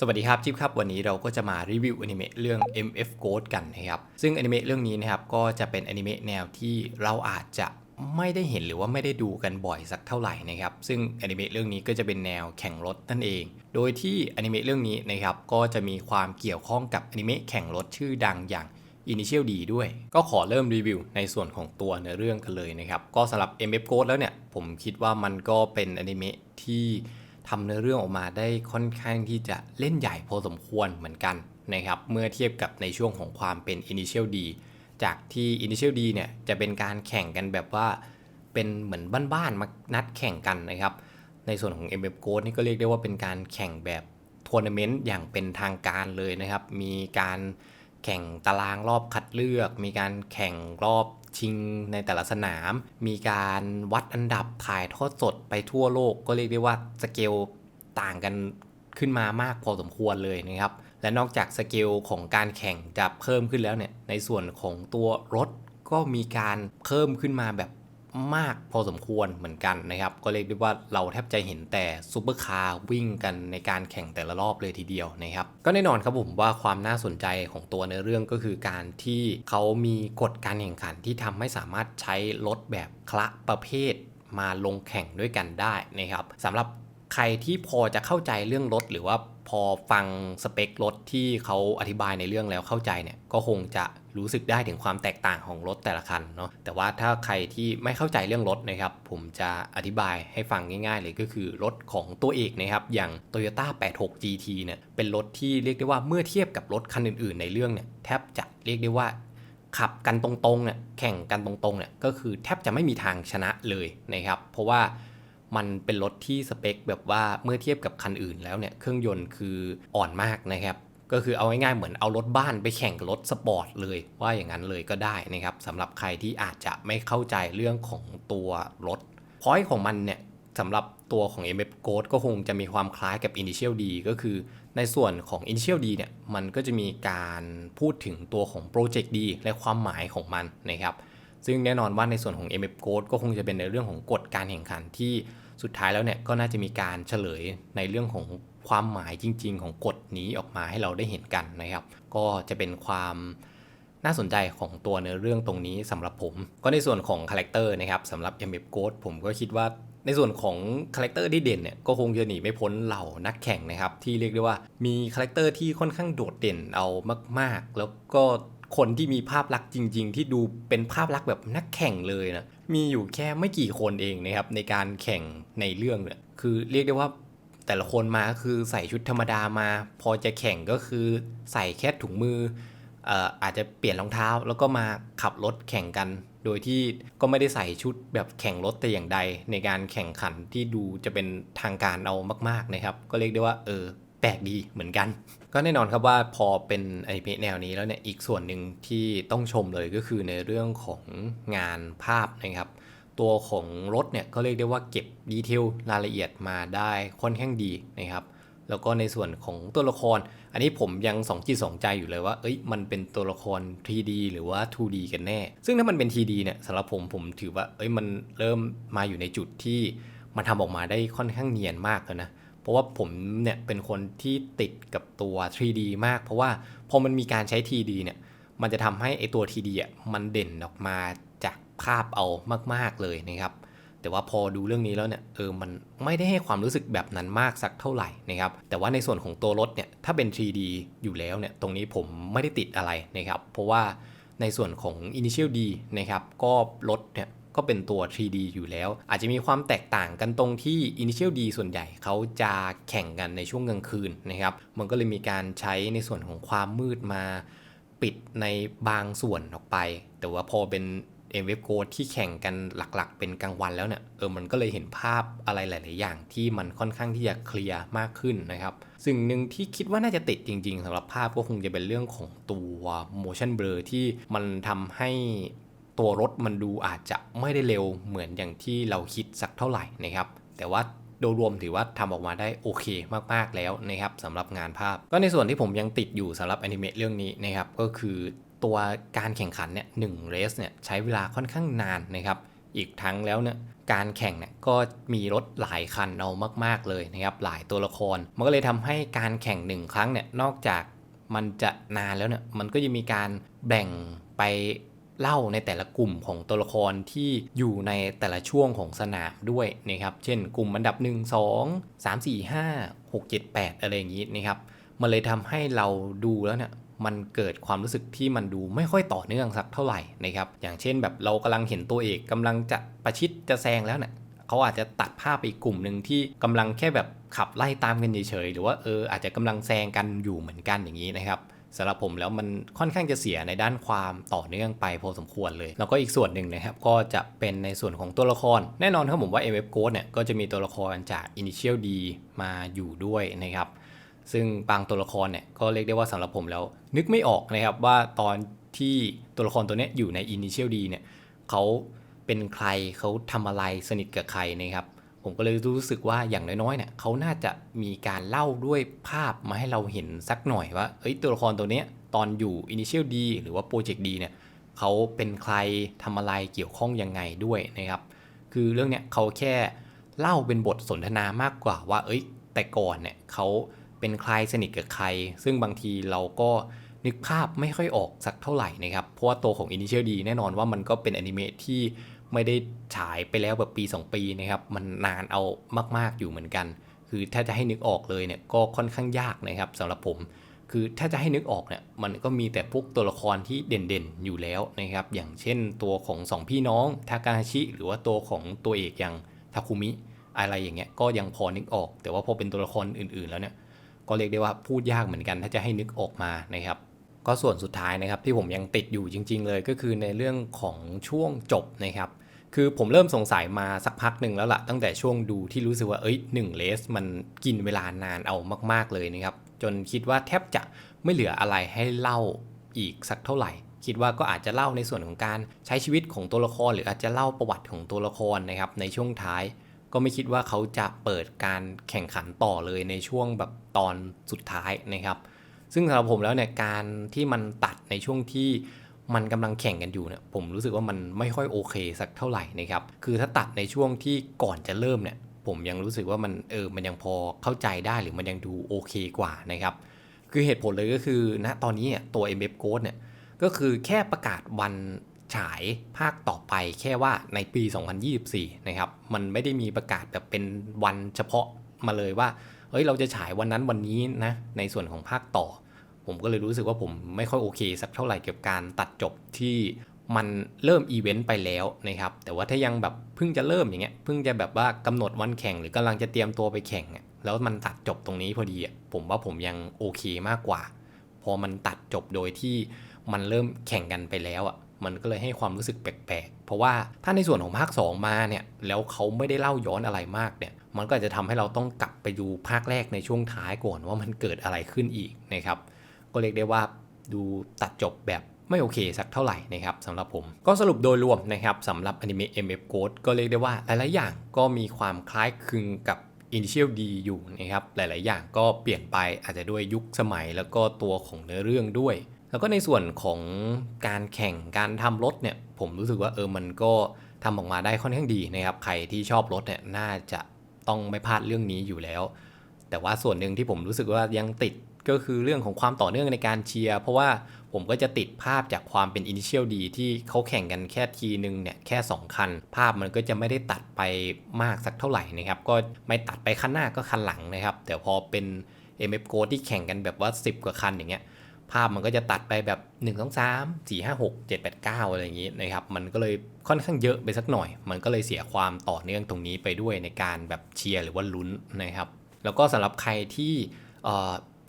สวัสดีครับจิ๊บครับ วันนี้เราก็จะมารีวิวอนิเมะเรื่อง MF Ghost กันนะครับ ซึ่งอนิเมะเรื่องนี้นะครับก็จะเป็นอนิเมะแนวที่เราอาจจะไม่ได้เห็นหรือว่าไม่ได้ดูกันบ่อยสักเท่าไหร่นะครับ ซึ่งอนิเมะเรื่องนี้ก็จะเป็นแนวแข่งรถนั่นเอง โดยที่อนิเมะเรื่องนี้นะครับก็จะมีความเกี่ยวข้องกับอนิเมะแข่งรถชื่อดังอย่าง Initial D ด้วย ก็ขอเริ่มรีวิวในส่วนของตัวเนื้อเรื่องกันเลยนะครับ ก็สำหรับ MF Ghost แล้วเนี่ยผมคิดว่ามันก็เป็นอนิเมะที่ ทำเนื้อเรื่องออกมาได้ค่อนข้างที่จะเล่นใหญ่พอสมควรเหมือนกันนะครับเมื่อเทียบกับในช่วงของความเป็น Initial D จากที่ Initial D เนี่ยจะเป็นการแข่งกันแบบว่าเป็นเหมือนบ้านๆมานัดแข่งกันนะครับ ในส่วนของ MF g o นี่ก็เรียกได้ว่าเป็นการแข่งแบบทัวร์นาเมนต์อย่างเป็นทางการเลยนะครับ มีการแข่งตารางรอบคัดเลือก มีการแข่งรอบ ชิงในแต่ละสนาม มีการวัดอันดับถ่ายทอดสดไปทั่วโลก ก็เรียกได้ว่าสเกลต่างกันขึ้นมามากพอสมควรเลยนะครับ และนอกจากสเกลของการแข่งจะเพิ่มขึ้นแล้วเนี่ย ในส่วนของตัวรถก็มีการเพิ่มขึ้นมาแบบ มากพอสมควรเหมือนกันนะครับ ก็เรียกได้ว่าเราแทบจะเห็นแต่ซูเปอร์คาร์วิ่งกันในการแข่งแต่ละรอบเลยทีเดียวนะครับ ก็แน่นอนครับผมว่าความน่าสนใจของตัวในเรื่องก็คือการที่เขามีกฎการแข่งขันที่ทำให้สามารถใช้รถแบบคละประเภทมาลงแข่งด้วยกันได้นะครับสำหรับใครที่พอจะเข้าใจเรื่องรถหรือว่า พอฟังสเปครถที่เขาอธิบายในเรื่องแล้วเข้าใจเนี่ยก็คงจะรู้สึกได้ถึงความแตกต่างของรถแต่ละคันเนาะแต่ว่าถ้าใครที่ไม่เข้าใจเรื่องรถนะครับ ผมจะอธิบายให้ฟังง่าย ๆ เลยก็คือรถของตัวเอกนะครับอย่าง Toyota 86 GT เนี่ยเป็นรถที่เรียกได้ว่าเมื่อเทียบกับรถคันอื่น ๆ ในเรื่องเนี่ยแทบจะเรียกได้ว่าขับกันตรงๆเนี่ยแข่งกันตรงๆเนี่ยก็คือแทบจะไม่มีทางชนะเลยนะครับเพราะว่า มันเป็นรถที่สเปคแบบว่าเมื่อเทียบกับคันอื่นแล้วเนี่ยเครื่องยนต์คืออ่อนมากนะครับก็คือเอาง่ายๆเหมือนเอารถบ้านไปแข่งกับรถสปอร์ตเลย ว่าอย่างนั้นเลยก็ได้นะครับสำหรับใครที่อาจจะไม่เข้าใจเรื่องของตัวรถพอยของมันเนี่ยสำหรับตัวของ MF Ghost ก็คงจะมีความคล้ายกับ Initial D ก็คือในส่วนของ Initial D เนี่ยมันก็จะมีการพูดถึงตัวของ Project D และความหมายของมันนะครับซึ่งแน่นอนว่าในส่วนของ MF Ghost ก็คงจะเป็นในเรื่องของกฎการแข่งขันที่ สุดท้ายแล้วเนี่ยก็น่าจะมีการเฉลยในเรื่องของความหมายจริง ๆ ของกฎนี้ออกมาให้เราได้เห็นกันนะครับ ก็จะเป็นความน่าสนใจของตัวเนื้อเรื่องตรงนี้สำหรับผม ก็ในส่วนของคาแรคเตอร์นะครับสำหรับ MF Ghost ผมก็คิดว่าในส่วนของคาแรคเตอร์ที่เด่นเนี่ยก็คงจะหนีไม่พ้นเหล่านักแข่งนะครับ ที่เรียกได้ว่ามีคาแรคเตอร์ที่ค่อนข้างโดดเด่นเอามาก ๆ แล้วก็ คนที่มีภาพลักษณ์จริง ๆ ที่ดูเป็นภาพลักษณ์แบบนักแข่งเลยนะ มีอยู่แค่ไม่กี่คนเองนะครับในการแข่งในเรื่องเนี่ย คือเรียกได้ว่าแต่ละคนมาคือใส่ชุดธรรมดามา พอจะแข่งก็คือใส่แค่ถุงมืออาจจะเปลี่ยนรองเท้าแล้วก็มาขับรถแข่งกัน โดยที่ก็ไม่ได้ใส่ชุดแบบแข่งรถแต่อย่างใด ในการแข่งขันที่ดูจะเป็นทางการเอามาก ๆนะครับ ก็เรียกได้ว่าเออ ปลกดีเหมือนกัน ก็แน่นอนครับว่าพอเป็นไอเพแนวนี้แล้วเนี่ยอีกส่วนหนึ่งที่ต้องชมเลยก็คือในเรื่องของงานภาพนะครับ ตัวของรถเนี่ยก็เรียกได้ว่าเก็บดีเทลรายละเอียดมาได้ค่อนข้างดีนะครับแล้วก็ในส่วนของตัวละคร อันนี้ผมยังสองจิตสองใจอยู่เลยว่า เอ้ย มันเป็นตัวละคร 3D หรือว่า 2D กันแน่ ซึ่งถ้ามันเป็น 3D เนี่ยสำหรับผมผมถือว่า เอ้ย มันเริ่มมาอยู่ในจุดที่มันทำออกมาได้ค่อนข้างเนียนมากแล้วนะ เพราะว่าผมเนี่ยเป็นคนที่ติดกับตัว 3D มาก เพราะว่าพอมันมีการใช้ 3D เนี่ย มันจะทำให้ไอตัว 3D อะมันเด่นออกมาจากภาพเอามาก ๆ เลยนะครับ แต่ว่าพอดูเรื่องนี้แล้วเนี่ย เออ มันไม่ได้ให้ความรู้สึกแบบนั้นมากสักเท่าไหร่นะครับ แต่ว่าในส่วนของตัวรถเนี่ย ถ้าเป็น 3D อยู่แล้วเนี่ย ตรงนี้ผมไม่ได้ติดอะไรนะครับ เพราะว่าในส่วนของ Initial D นะครับ ก็รถเนี่ย ก็เป็นตัว 3D อยู่แล้ว อาจจะมีความแตกต่างกันตรงที่ Initial D ส่วนใหญ่เขาจะแข่งกันในช่วงกลางคืนนะครับ มันก็เลยมีการใช้ในส่วนของความมืดมาปิดในบางส่วนออกไป แต่ว่าพอเป็นเอ็มเวฟโกที่แข่งกันหลักๆ เป็นกลางวันแล้วเนี่ยเออมันก็เลยเห็นภาพอะไรหลาย ๆ อย่างที่มันค่อนข้างที่จะเคลียร์มากขึ้นนะครับสิ่งหนึ่งที่คิดว่าน่าจะติดจริง ๆสำหรับภาพก็คงจะเป็นเรื่องของตัว motion blur ที่มันทำให้ ตัวรถมันดูอาจจะไม่ได้เร็วเหมือนอย่างที่เราคิดสักเท่าไหร่นะครับ แต่ว่าโดยรวมถือว่าทำออกมาได้โอเคมากๆแล้วนะครับสำหรับงานภาพ ก็ในส่วนที่ผมยังติดอยู่สำหรับอนิเมะเรื่องนี้นะครับก็คือตัวการแข่งขันเนี่ยหนึ่งเรสเนี่ยใช้เวลาค่อนข้างนานนะครับ อีกทั้งแล้วเนี่ยการแข่งเนี่ยก็มีรถหลายคันเอามาก ๆเลยนะครับหลายตัวละคร มันก็เลยทำให้การแข่งหนึ่งครั้งเนี่ยนอกจากมันจะนานแล้วเนี่ยมันก็จะมีการแบ่งไป เล่าในแต่ละกลุ่มของตัวละครที่อยู่ในแต่ละช่วงของสนามด้วยนะครับ เช่น กลุ่มอันดับ 1 2 3 4 5 6 7 8 อะไรอย่างนี้นะครับ มันเลยทำให้เราดูแล้วเนี่ยมันเกิดความรู้สึกที่มันดูไม่ค่อยต่อเนื่องสักเท่าไหร่นะครับ อย่างเช่นแบบเรากำลังเห็นตัวเอกกำลังจะประชิดจะแซงแล้วเนี่ยเขาอาจจะตัดภาพไปกลุ่มหนึ่งที่กำลังแค่แบบขับไล่ตามกันเฉยๆหรือว่าเอออาจจะกำลังแซงกันอยู่เหมือนกันอย่างนี้นะครับ สำหรับผมแล้วมันค่อนข้างจะเสียในด้านความต่อเนื่องไปพอสมควรเลย แล้วก็อีกส่วนหนึ่งนะครับ ก็จะเป็นในส่วนของตัวละคร แน่นอนครับผมว่า MF Code เนี่ยก็จะมีตัวละครจาก Initial D มาอยู่ด้วยนะครับ ซึ่งบางตัวละครเนี่ยก็เรียกได้ว่าสำหรับผมแล้ว นึกไม่ออกนะครับว่าตอนที่ตัวละครตัวนี้อยู่ใน Initial D เนี่ยเขาเป็นใครเขาทำอะไรสนิทกับใครนะครับ ผมก็เลยรู้สึกว่าอย่างน้อยๆเนี่ยเขาน่าจะมีการเล่าด้วยภาพมาให้เราเห็นสักหน่อยว่าเอ้ยตัวละครตัวเนี้ยตอนอยู่ Initial D หรือว่า Project D เนี่ยเขาเป็นใครทำอะไรเกี่ยวข้องยังไงด้วยนะครับ คือเรื่องเนี้ยเขาแค่เล่าเป็นบทสนทนามากกว่าว่า เอ้ย แต่ก่อนเนี่ยเขาเป็นใครสนิทกับใคร ซึ่งบางทีเราก็นึกภาพไม่ค่อยออกสักเท่าไหร่นะครับ เพราะว่าตัวของ Initial D แน่นอนว่ามันก็เป็นอนิเมะที่ ไม่ได้ฉายไปแล้วแบบปี 2 ปีนะครับ มันนานเอามาก ๆอยู่เหมือนกัน คือถ้าจะให้นึกออกเลยเนี่ยก็ค่อนข้างยากนะครับสำหรับผม คือถ้าจะให้นึกออกเนี่ยมันก็มีแต่พวกตัวละครที่เด่นๆอยู่แล้วนะครับ อย่างเช่นตัวของสองพี่น้องทากาฮาชิ หรือว่าตัวของตัวเอกอย่างทาคุมิอะไรอย่างเงี้ยก็ยังพอนึกออก แต่ว่าพอเป็นตัวละครอื่นๆแล้วเนี่ยก็เรียกได้ว่าพูดยากเหมือนกันถ้าจะให้นึกออกมานะครับ ก็ส่วนสุดท้ายนะครับที่ผมยังติดอยู่จริง ๆ เลยก็คือในเรื่องของช่วงจบนะครับ คือผมเริ่มสงสัยมาสักพักหนึ่งแล้วล่ะตั้งแต่ช่วงดูที่รู้สึกว่าเอ้ยหนึ่งเลสมันกินเวลานานเอามาก ๆเลยนะครับ จนคิดว่าแทบจะไม่เหลืออะไรให้เล่าอีกสักเท่าไหร่ คิดว่าก็อาจจะเล่าในส่วนของการใช้ชีวิตของตัวละคร หรืออาจจะเล่าประวัติของตัวละครนะครับในช่วงท้ายก็ไม่คิดว่าเขาจะเปิดการแข่งขันต่อเลยในช่วงแบบตอนสุดท้ายนะครับ ซึ่งสำหรับผมแล้วเนี่ยการที่มันตัดในช่วงที่มันกำลังแข่งกันอยู่เนี่ยผมรู้สึกว่ามันไม่ค่อยโอเคสักเท่าไหร่นะครับคือถ้าตัดในช่วงที่ก่อนจะเริ่มเนี่ยผมยังรู้สึกว่ามันเออมันยังพอเข้าใจได้หรือมันยังดูโอเคกว่านะครับคือเหตุผลเลยก็คือณตอนนี้เนี่ยตัว MF Code เนี่ยก็คือแค่ประกาศวันฉายภาคต่อไปแค่ว่าในปี 2024 นะครับ มันไม่ได้มีประกาศแบบเป็นวันเฉพาะมาเลยว่า เฮ้ย เราจะฉายวันนั้นวันนี้นะ ในส่วนของภาคต่อ ผมก็เลยรู้สึกว่าผมไม่ค่อยโอเค สักเท่าไหร่เกี่ยวกับการตัดจบที่มันเริ่มอีเวนต์ไปแล้วนะครับ แต่ว่าถ้ายังแบบเพิ่งจะเริ่มอย่างเงี้ย เพิ่งจะแบบว่ากำหนดวันแข่งหรือกำลังจะเตรียมตัวไปแข่งแล้วมันตัดจบตรงนี้พอดีอะผมว่าผมยังโอเคมากกว่า พอมันตัดจบโดยที่มันเริ่มแข่งกันไปแล้วอะ มันก็เลยให้ความรู้สึกแปลกๆ เพราะว่าถ้าในส่วนของภาค 2 มาเนี่ย แล้วเขาไม่ได้เล่าย้อนอะไรมากเนี่ย มันก็อาจจะทำให้เราต้องกลับไปดูภาคแรกในช่วงท้ายก่อนว่ามันเกิดอะไรขึ้นอีกนะครับ ก็เรียกได้ว่าดูตัดจบแบบไม่โอเคสักเท่าไหร่นะครับสำหรับผมก็สรุปโดยรวมนะครับสำหรับอนิเมะ MF Code ก็เรียกได้ว่าหลายๆอย่างก็มีความคล้ายคลึงกับ Initial D อยู่นะครับหลาย ๆ อย่างก็เปลี่ยนไปอาจจะด้วยยุคสมัยแล้วก็ตัวของเนื้อเรื่องด้วย แล้วก็ในส่วนของการแข่งการทำรถเนี่ยผมรู้สึกว่าเออมันก็ทำออกมาได้ค่อนข้างดีนะครับใครที่ชอบรถเนี่ยน่าจะต้องไม่พลาดเรื่องนี้อยู่แล้ว แต่ว่าส่วนหนึ่งที่ผมรู้สึกว่ายังติด ก็คือเรื่องของความต่อเนื่องในการเชียร์ เพราะว่าผมก็จะติดภาพจากความเป็น Initial D ที่เขาแข่งกันแค่ทีนึงเนี่ยแค่ 2 คัน ภาพมันก็จะไม่ได้ตัดไปมากสักเท่าไหร่นะครับ ก็ไม่ตัดไปคันหน้าก็คันหลังนะครับ แต่พอเป็น MF Go ที่แข่งกันแบบว่า 10 กว่าคันอย่างเงี้ยภาพมันก็จะตัดไปแบบ 1 2 3 4 5 6 7 8 9 อะไรอย่างงี้นะครับ มันก็เลยค่อนข้างเยอะไปสักหน่อย มันก็เลยเสียความต่อเนื่องตรงนี้ไปด้วยในการแบบเชียร์หรือว่าลุ้นนะครับ แล้วก็สำหรับใครที่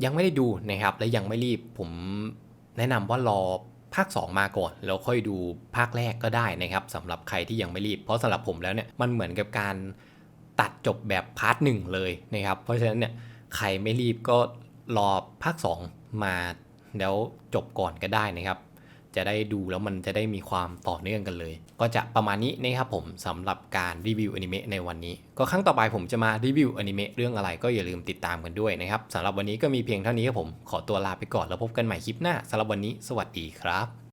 ยังไม่ได้ดูนะครับและยังไม่รีบผมแนะนำว่ารอภาค 2 มาก่อน แล้วค่อยดูภาคแรกก็ได้นะครับสำหรับใครที่ยังไม่รีบ เพราะสำหรับผมแล้วเนี่ยมันเหมือนกับการตัดจบแบบพาร์ทหนึ่งเลยนะครับ เพราะฉะนั้นเนี่ยใครไม่รีบก็รอภาค 2 มาแล้วจบก่อนก็ได้นะครับ จะได้ดูแล้วมันจะได้มีความต่อเนื่องกันเลย ก็จะประมาณนี้นะครับผมสำหรับการรีวิวอนิเมะในวันนี้ ก็ครั้งต่อไปผมจะมารีวิวอนิเมะเรื่องอะไรก็อย่าลืมติดตามกันด้วยนะครับสำหรับวันนี้ก็มีเพียงเท่านี้ครับผมขอตัวลาไปก่อนแล้วพบกันใหม่คลิปหน้าสำหรับวันนี้ สวัสดีครับ